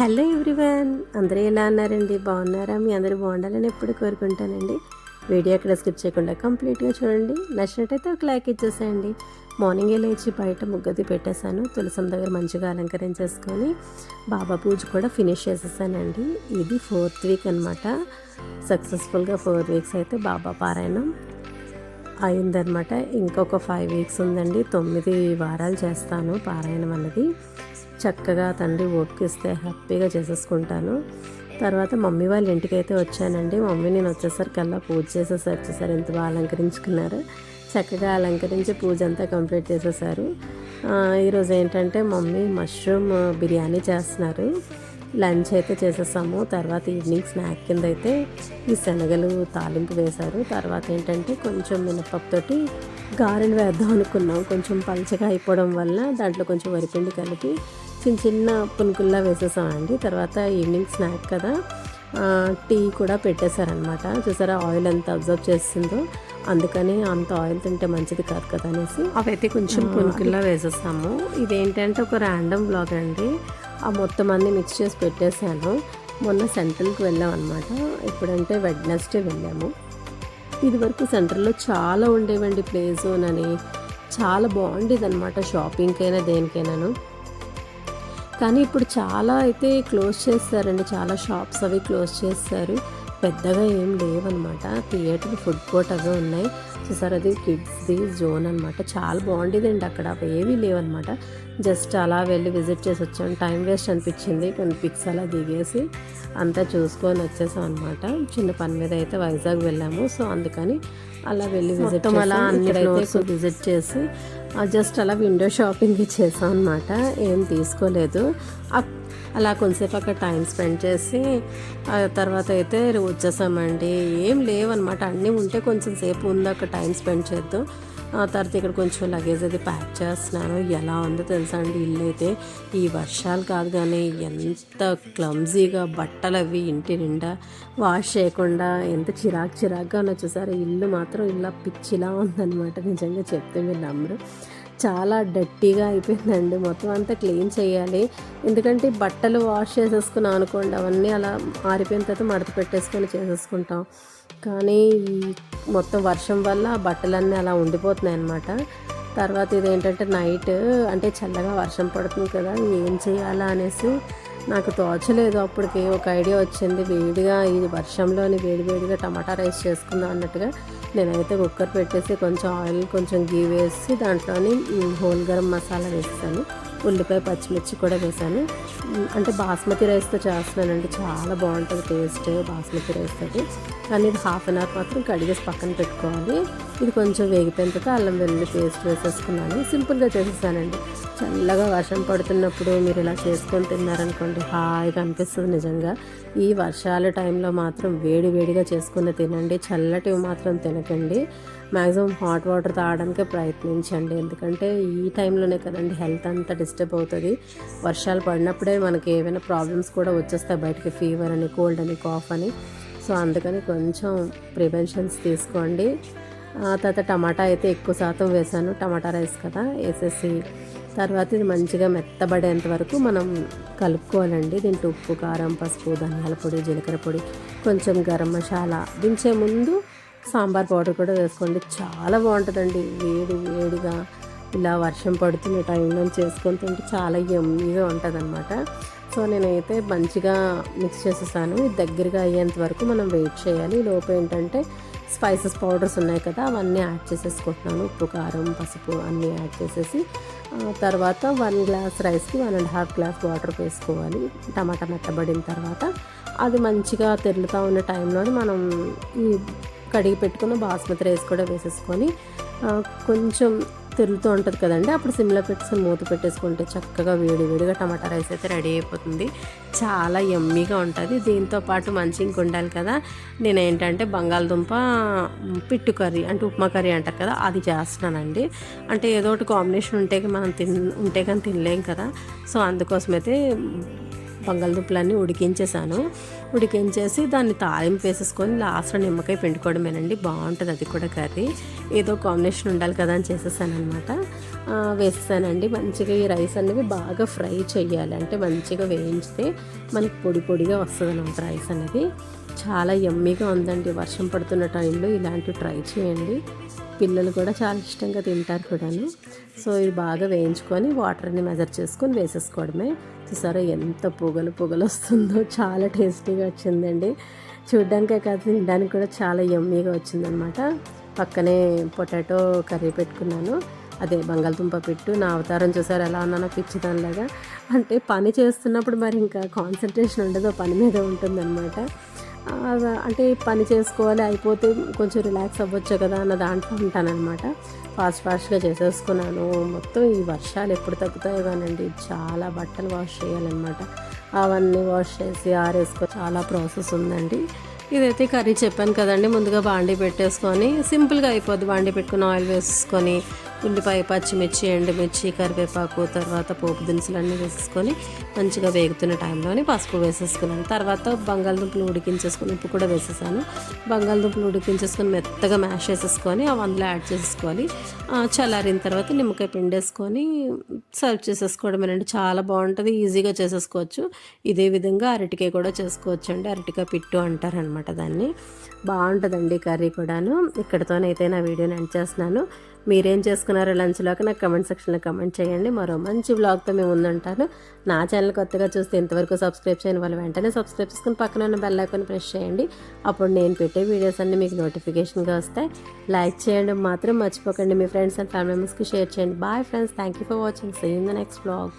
Hello everyone అందరూ ఎలా ఉన్నారండి? బాగున్నారా? మీ అందరూ బాగుండాలని ఎప్పుడు కోరుకుంటానండి. వీడియో అక్కడ స్కిప్ చేయకుండా కంప్లీట్గా చూడండి. నచ్చినట్టయితే ఒక లైక్ ఇచ్చేసేయండి. మార్నింగే లేచి బయట ముగ్గది పెట్టేశాను. తులసం దగ్గర మంచిగా అలంకరించేసుకొని బాబా పూజ కూడా ఫినిష్ చేసేసానండి. ఇది ఫోర్త్ వీక్ అనమాట సక్సెస్ఫుల్గా ఫోర్ వీక్స్ అయితే బాబా పారాయణం. అయిందనమాట. ఇంకొక ఫైవ్ వీక్స్ ఉందండి. తొమ్మిది వారాలు చేస్తాను పారాయణం అన్నది. చక్కగా తండ్రి ఓపికిస్తే హ్యాపీగా చేసేసుకుంటాను. తర్వాత మమ్మీ వాళ్ళ ఇంటికి అయితే వచ్చానండి. మమ్మీ నేను వచ్చేసరికల్లా పూజ చేసేసి వచ్చేసారు ఎంత బాగా అలంకరించుకున్నారు. చక్కగా అలంకరించి పూజ అంతా కంప్లీట్ చేసేసారు. ఈరోజు ఏంటంటే మమ్మీ మష్రూమ్ బిర్యానీ చేస్తున్నారు. లంచ్ అయితే చేసేసాము. తర్వాత ఈవినింగ్ స్నాక్ కింద అయితే ఈ శనగలు తాలింపు వేశారు. తర్వాత ఏంటంటే కొంచెం మినపప్పుతోటి గారెలు వేద్దాం అనుకున్నాం. కొంచెం పలచగా అయిపోవడం వల్ల దాంట్లో కొంచెం వరిపిండి కలిపి చిన్న చిన్న పునుకుల్లా వేసేసామండి. తర్వాత ఈవినింగ్ స్నాక్ కదా టీ కూడా పెట్టేశారనమాట చూసారా ఆయిల్ ఎంత అబ్జర్వ్ చేస్తుందో అందుకని అంత ఆయిల్ తింటే మంచిది కాదు కదా అనేసి అవైతే కొంచెం పునుకుల్లా వేసేసాము. ఇదేంటంటే ఒక ర్యాండమ్ బ్లాగ్ అండి. ఆ మొత్తం అన్ని మిక్స్ చేసి పెట్టేశాను. మొన్న సెంట్రల్కి వెళ్ళాం అనమాట ఇప్పుడంటే వెడ్నెస్డే వెళ్ళాము. ఇదివరకు సెంట్రల్లో సెంటర్లో చాలా ఉండేవండి ప్లేస్ అని. చాలా బాగుండేది అనమాట షాపింగ్కైనా దేనికైనాను. కానీ ఇప్పుడు చాలా అయితే క్లోజ్ చేస్తారండి. చాలా షాప్స్ అవి క్లోజ్ చేస్తారు. పెద్దగా ఏం లేవన్నమాట. థియేటర్ ఫుడ్ కోర్ట్ అవి ఉన్నాయి. చూసారు అది కిడ్స్ది జోన్ అనమాట చాలా బాగుండేదండి అక్కడ. ఏవీ లేవన్నమాట. జస్ట్ అలా వెళ్ళి విజిట్ చేసి వచ్చాం. టైం వేస్ట్ అనిపించింది. కొన్ని పిక్స్ అలా దిగేసి అంతా చూసుకొని వచ్చేసాం అనమాట చిన్న పని మీద అయితే వైజాగ్ వెళ్ళాము. సో అందుకని అలా వెళ్ళి విజిట్ అలా అన్ని ఫ్లోర్స్ విజిట్ చేసి జస్ట్ అలా విండో షాపింగ్ చేసాం అనమాట ఏం తీసుకోలేదు. అలా కొంతసేపు అక్కడ టైం స్పెండ్ చేసి తర్వాత అయితే వచ్చేసామండి. ఏం లేవన్నమాట. అన్నీ ఉంటే కొంచెం సేపు ఉంది అక్కడ టైం స్పెండ్ చేద్దాం. ఆ తర్వాత ఇక్కడ కొంచెం లగేజ్ అది ప్యాక్ చేస్తున్నాను. ఎలా ఉందో తెలుసా అండి ఇల్లు అయితే. ఈ వర్షాలు కాదు కానీ ఎంత క్లమ్జీగా బట్టలు అవి ఇంటి నిండా వాష్ చేయకుండా ఎంత చిరాకు చిరాకుగా ఉన్నా ఇల్లు మాత్రం ఇలా పిచ్చిలా ఉందన్నమాట. నిజంగా చెప్తే మీరు నమ్మరు. చాలా డట్టీగా అయిపోయిందండి. మొత్తం అంతా క్లీన్ చేయాలి. ఎందుకంటే బట్టలు వాష్ చేసేసుకున్నాం అనుకోండి అవన్నీ అలా ఆరిపోయిన తర్వాత మడత పెట్టేసుకొని చేసేసుకుంటాం. కానీ ఈ మొత్తం వర్షం వల్ల బట్టలన్నీ అలా ఉండిపోతున్నాయి అన్నమాట. తర్వాత ఇదేంటంటే నైట్ అంటే చల్లగా వర్షం పడుతుంది కదా ఏం చేయాలా అనేసి నాకు తోచలేదు. అప్పటికి ఒక ఐడియా వచ్చింది వేడిగా ఈ వర్షంలోని వేడి వేడిగా టమాటా రైస్ చేసుకుందాం అన్నట్టుగా. నేనైతే కుక్కర్ పెట్టేసి కొంచెం ఆయిల్ కొంచెం గీ వేసి దాంట్లోని హోల్ గరం మసాలా వేసాను ఉల్లిపాయ పచ్చిమిర్చి కూడా వేసాను. అంటే బాస్మతి రైస్తో చేస్తున్నానండి. చాలా బాగుంటుంది టేస్ట్ బాస్మతి రైస్ తోటి. కానీ ఇది హాఫ్ అన్ అవర్ మాత్రం కడిగేసి పక్కన పెట్టుకోవాలి. ఇది కొంచెం వేగిపోయిన తర్వాత అల్లం వెల్లుల్లి పేస్ట్ వేసేసుకున్నాను. సింపుల్గా చేసేసానండి. చల్లగా వర్షం పడుతున్నప్పుడు మీరు ఇలా చేసుకొని తిన్నారనుకోండి హాయిగా అనిపిస్తుంది నిజంగా. ఈ వర్షాల టైంలో మాత్రం వేడి వేడిగా చేసుకుని తినండి. చల్లటివి మాత్రం తినకండి. మ్యాక్సిమం హాట్ వాటర్ తాగడానికే ప్రయత్నించండి. ఎందుకంటే ఈ టైంలోనే కదండి హెల్త్ అంతా డిస్టర్బ్ అవుతుంది. వర్షాలు పడినప్పుడే మనకి ఏమైనా ప్రాబ్లమ్స్ కూడా వచ్చేస్తాయి బయటకి. ఫీవర్ అని కోల్డ్ అని కాఫ్ అని. సో అందుకని కొంచెం ప్రివెన్షన్స్ తీసుకోండి. తర్వాత టమాటా అయితే ఎక్కువ శాతం వేసాను. టమాటా రైస్ కదా వేసేసి తర్వాత ఇది మంచిగా మెత్తబడేంత వరకు మనం కలుపుకోవాలండి. దీంట్లో ఉప్పు కారం పసుపు ధనియాల పొడి జీలకర్ర పొడి కొంచెం గరం మసాలా దించే ముందు సాంబార్ పౌడర్ కూడా వేసుకోండి. చాలా బాగుంటుందండి. వేడి వేడిగా ఇలా వర్షం పడుతున్న టైంలో చేసుకొని తింటే చాలా ఎమ్మీగా ఉంటుంది సో నేనైతే మంచిగా మిక్స్ చేసేసాను. ఇది దగ్గరగా అయ్యేంత వరకు మనం వెయిట్ చేయాలి. ఈ లోపు ఏంటంటే స్పైసెస్ పౌడర్స్ ఉన్నాయి కదా అవన్నీ యాడ్ చేసేసుకుంటున్నాను. ఉప్పు కారం పసుపు అన్నీ యాడ్ చేసేసి తర్వాత వన్ గ్లాస్ రైస్కి one and half glass water వేసుకోవాలి. టమాటా మెత్తబడిన తర్వాత అది మంచిగా తెరులుతూ ఉన్న టైంలో మనం ఈ కడిగి పెట్టుకున్న బాస్మతి రైస్ కూడా వేసేసుకొని కొంచెం తిరుగుతూ ఉంటుంది కదండి. అప్పుడు సిమ్లో పెట్టుకుని మూత పెట్టేసుకుంటే చక్కగా వేడి వేడిగా టమాటా రైస్ అయితే రెడీ అయిపోతుంది. చాలా ఎమ్మీగా ఉంటుంది. దీంతో పాటు మంచి ఇంక ఉండాలి కదా. నేను ఏంటంటే బంగాళదుంప పిట్టు కర్రీ అంటే ఉప్మా కర్రీ అంటారు కదా అది చేస్తున్నానండి. అంటే ఏదో ఒకటి కాంబినేషన్ ఉంటే మనం తిన్ ఉంటే కానీ తినలేం కదా. సో అందుకోసమైతే బంగాళదుంపలన్నీ ఉడికించేసాను. ఉడికించేసి దాన్ని తాలింపు వేసేసుకొని లాస్ట్లో నిమ్మకాయ పిండుకోవడమేనండి. బాగుంటుంది అది కూడా కర్రీ. ఏదో కాంబినేషన్ ఉండాలి కదా అని చేసేసాను అనమాట వేసేసానండి. మంచిగా ఈ రైస్ అనేవి బాగా ఫ్రై చేయాలి అంటే మంచిగా వేయించితే మనకి పొడి పొడిగా వస్తుంది అనమాట రైస్ అనేది. చాలా యమ్మీగా ఉందండి. వర్షం పడుతున్న టైంలో ఇలాంటివి ట్రై చేయండి. పిల్లలు కూడా చాలా ఇష్టంగా తింటారు కూడాను. సో ఇది బాగా వేయించుకొని వాటర్ని మెజర్ చేసుకొని వేసేసుకోవడమే. చూసారా ఎంత పొగలు పొగలు వస్తుందో చాలా టేస్టీగా వచ్చిందండి. చూడ్డానికే కాదు తినడానికి కూడా చాలా యమ్మీగా వచ్చిందనమాట పక్కనే పొటాటో కర్రీ పెట్టుకున్నాను. అదే బంగాళదుంప పెట్టు నా అవతారం చూసారు ఎలా ఉన్నానో పిచ్చిదానిలాగా అంటే పని చేస్తున్నప్పుడు మరి ఇంకా కాన్సన్ట్రేషన్ ఉండదు పని మీద ఉంటుందన్నమాట. అంటే పని చేసుకోవాలి అయిపోతే కొంచెం రిలాక్స్ అవ్వచ్చు కదా అన్న దాంట్లో ఉంటానన్నమాట. ఫాస్ట్ ఫాస్ట్గా చేసేసుకున్నాను. మొత్తం ఈ వర్షాలు ఎప్పుడు తగ్గుతాయో కానండి చాలా బట్టలు వాష్ చేయాలన్నమాట. అవన్నీ వాష్ చేసి ఆరేసుకో చాలా ప్రాసెస్ ఉందండి. ఇదైతే కర్రీ చెప్పాను కదండి ముందుగా బాండీ పెట్టేసుకొని సింపుల్గా అయిపోద్ది. బాండీ పెట్టుకుని ఆయిల్ వేసుకొని ఉల్లిపాయ పచ్చిమిర్చి ఎండుమిర్చి కరివేపాకు తర్వాత పోపు దినుసులు అన్నీ వేసేసుకొని మంచిగా వేగుతున్న టైంలోనే పసుపు వేసేసుకున్నాను. తర్వాత బంగాళదుంపలు ఉడికించేసుకొని ఉప్పు కూడా వేసేసాను. బంగాళదుంపలు ఉడికించేసుకొని మెత్తగా మ్యాష్ చేసేసుకొని అవి అందులో యాడ్ చేసేసుకోవాలి. చల్లారిన తర్వాత నిమ్మకాయ పిండేసుకొని సర్వ్ చేసేసుకోవడం అండి. చాలా బాగుంటుంది ఈజీగా చేసేసుకోవచ్చు. ఇదే విధంగా అరటికాయ కూడా చేసుకోవచ్చు అండి అరటికాయ పిట్టు అంటారనమాట దాన్ని. బాగుంటుందండి కర్రీ కూడాను. ఇక్కడితోనైతే నా వీడియోని ఎండ్ చేస్తున్నాను. మీరేం చేసుకున్నారో లంచ్లోకి నాకు కమెంట్ సెక్షన్లో కమెంట్ చేయండి. మరో మంచి బ్లాగ్తో మేము ఉందంటాను నా ఛానల్ కొత్తగా చూస్తే ఇంతవరకు సబ్స్క్రైబ్ చేయని వాళ్ళు వెంటనే సబ్స్క్రైబ్ చేసుకుని పక్కన ఉన్న బెల్ ఐకాన్ ప్రెస్ చేయండి. అప్పుడు నేను పెట్టే వీడియోస్ అన్నీ మీకు నోటిఫికేషన్గా వస్తాయి. లైక్ చేయడం మాత్రం మర్చిపోకండి. మీ ఫ్రెండ్స్ అండ్ ఫ్యామిలీ మెంబర్స్కి షేర్ చేయండి. Bye friends thank you for watching see in the next blog